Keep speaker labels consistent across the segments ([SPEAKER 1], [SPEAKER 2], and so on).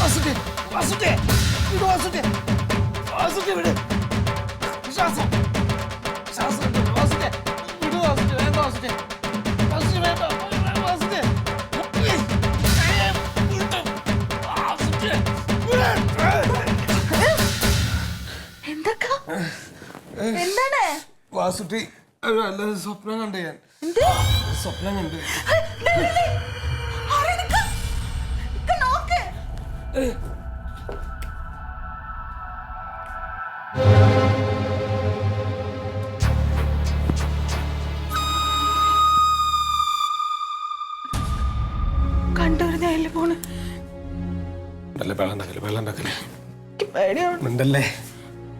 [SPEAKER 1] വാസുദേ വാസുദേ ഇത് വാസുദേ വാസുദേ വിട് ശ്വാസം ശ്വാസം വിട്. വാസുദേ ഇത് വാസുദേ വേണ്ട വാസുദേ വാസുദേ വേണ്ട വാസുദേ ഏയ്, ഏയ്, വിട്. വാസുദേ, വിട്.
[SPEAKER 2] എന്തൊക്കെ എന്താണ്
[SPEAKER 1] വാസുട്ടി ഒരു നല്ല സ്വപ്നം കണ്ടു ഞാൻ
[SPEAKER 2] എന്ത്
[SPEAKER 1] സ്വപ്നം കണ്ടു
[SPEAKER 2] വാസുട്ടി അല്ല സ്വപ്നം കണ്ടു ഞാൻ. സ്വപ്നം കണ്ടു. പോണ്.
[SPEAKER 1] വെള്ളം ഉണ്ടാക്കൽ വെള്ളം ഉണ്ടാക്കൽ.
[SPEAKER 2] എനിക്ക് പേടിയാണ്
[SPEAKER 1] ഉണ്ടല്ലേ?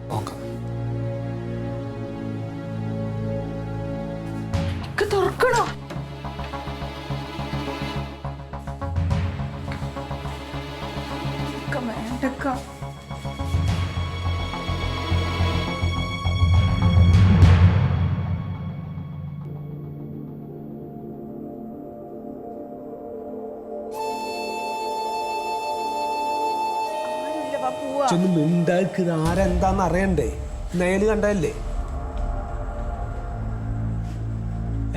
[SPEAKER 1] നോക്കാം.
[SPEAKER 2] വേണ്ടക്ക.
[SPEAKER 3] ചെന്ന് മിണ്ടാക്ക് ആരെന്താന്ന് അറിയണ്ടേ? നേൽ കണ്ടല്ലേ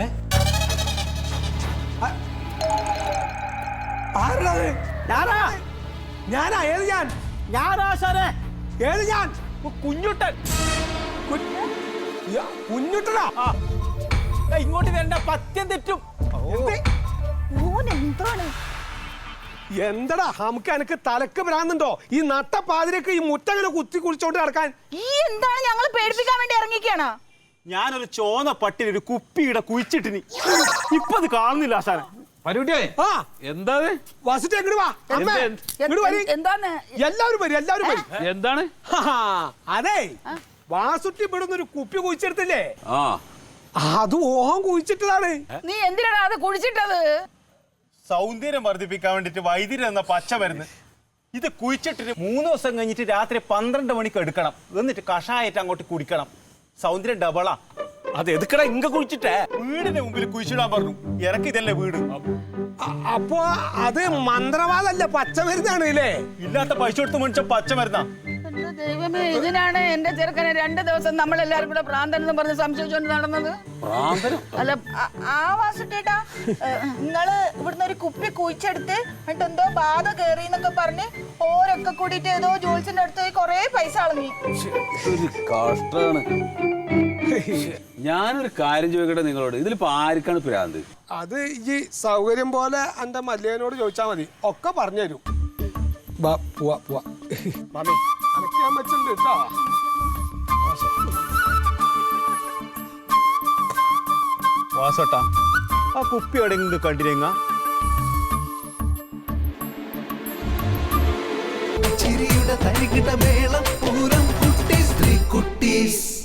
[SPEAKER 3] ഏ? ഞാനാ ഏത് ഞാൻ? ഞാനാ സാറേ. ഏത് ഞാൻ? കുഞ്ഞുട്ടൻ. കുഞ്ഞുട്ടനാ? ഇങ്ങോട്ട് വരണ്ട പത്യം തെറ്റും.
[SPEAKER 2] എന്താടാ എന്താണ്?
[SPEAKER 3] എന്തടാ നമുക്ക് എനിക്ക് തലക്ക് വരാന്നുണ്ടോ ഈ നട്ട നട്ടപ്പാതിരക്ക് ഈ മുറ്റങ്ങനെ കുത്തി കുടിച്ചോണ്ട് നടക്കാൻ.
[SPEAKER 2] ഈ എന്താണ് ഞങ്ങൾ പേടിപ്പിക്കാൻ വേണ്ടി ഇറങ്ങിക്കാണ്
[SPEAKER 4] ഞാനൊരു ചോന്ന പട്ടിന് ഒരു കുപ്പിയുടെ കുഴിച്ചിട്ടിനി. ഇപ്പൊ അത് കാണുന്നില്ല ആശാനം
[SPEAKER 5] മരുട്ടിയെ
[SPEAKER 3] ആ.
[SPEAKER 5] എന്താ
[SPEAKER 3] വാസുട്ടി എങ്ങോട്ട് വാ. അമ്മ ഇങ്ങോട്ട് വരി.
[SPEAKER 2] എന്താണ്?
[SPEAKER 3] എല്ലാവരും വരും എല്ലാവരും വരും.
[SPEAKER 5] എന്താണ്?
[SPEAKER 3] ഹാ, അതെ വാസുട്ടി ഇവിടുന്ന് ഒരു കുപ്പി കുഴിച്ചെടുത്തില്ലേ?
[SPEAKER 5] ആ.
[SPEAKER 3] അത് ഓഹം കുഴിച്ചിട്ടതാണ്.
[SPEAKER 2] നീ എന്തിനാണ് അത് കുഴിച്ചിട്ടത്?
[SPEAKER 4] സൗന്ദര്യം വർദ്ധിപ്പിക്കാൻ വേണ്ടിട്ട് വൈദ്യുതി എന്ന പച്ച മരുന്ന് ഇത് കുഴിച്ചിട്ട് മൂന്ന് ദിവസം കഴിഞ്ഞിട്ട് രാത്രി പന്ത്രണ്ട് മണിക്ക് എടുക്കണം. എന്നിട്ട് കഷായിട്ട് അങ്ങോട്ട് കുടിക്കണം. സൗന്ദര്യം ഡബിളാ അത് എടുക്കടാ ഇങ്ങ കുഴിച്ചിട്ടേ? വീടിന്റെ മുമ്പിൽ കുഴിച്ചിടാൻ പറഞ്ഞു. എനക്ക് ഇതല്ലേ വീട്?
[SPEAKER 3] അപ്പോ അപ്പൊ അത് മന്ത്രവാദല്ല പച്ചമരുന്നാണ് ഇല്ലേ?
[SPEAKER 4] ഇല്ലാത്ത പൈസ കൊടുത്ത് മേടിച്ച
[SPEAKER 2] പച്ചമരുന്നാ. ദൈവമേ ഇതിനാണ് എന്റെ ചെറുക്കനെ രണ്ട് ദിവസം നമ്മൾ എല്ലാരും കൂടെ പ്രാന്തൻ എന്ന് പറഞ്ഞ് സംശയിച്ചോണ്ട് നടന്നത്. അല്ല ആ- വാസുട്ടേട്ടാ നിങ്ങൾ ഇവിടുന്ന് ഒരു കുപ്പി കുഴിച്ചെടുത്ത് എന്നിട്ട് എന്തോ ബാധ കേറി എന്നൊക്കെ പറഞ്ഞ് ഓരൊക്കെ കൂടിയിട്ട് ഏതോ ജോൽസിന്റെ അടുത്ത് കൊറേ പൈസ കളഞ്ഞു
[SPEAKER 5] ഒരു കഷ്ടാണ് ഞാനൊരു കാര്യം ചോദിക്കട്ടെ നിങ്ങളോട്? ഇതിലിപ്പോ ആർക്കാണ് പ്രാന്ത്?
[SPEAKER 3] അത് ഈ സൗകര്യം പോലെ എന്റെ മല്യനോട് ചോദിച്ചാ മതി. ഒക്കെ പറഞ്ഞുതരും. ബാ പോവാ പോവാ. മാമി അനക്ക് ഞാൻ വെച്ചിട്ടുണ്ട് കേട്ടോ.
[SPEAKER 4] വാസോട്ടാ ആ കുപ്പി എവിടെയെങ്കിലും കണ്ടിരുങ്ങ
[SPEAKER 6] ചിരിയുടെ തരികിട മേളം പൂരം കുട്ടി സ്ത്രീ കുട്ടീസ്.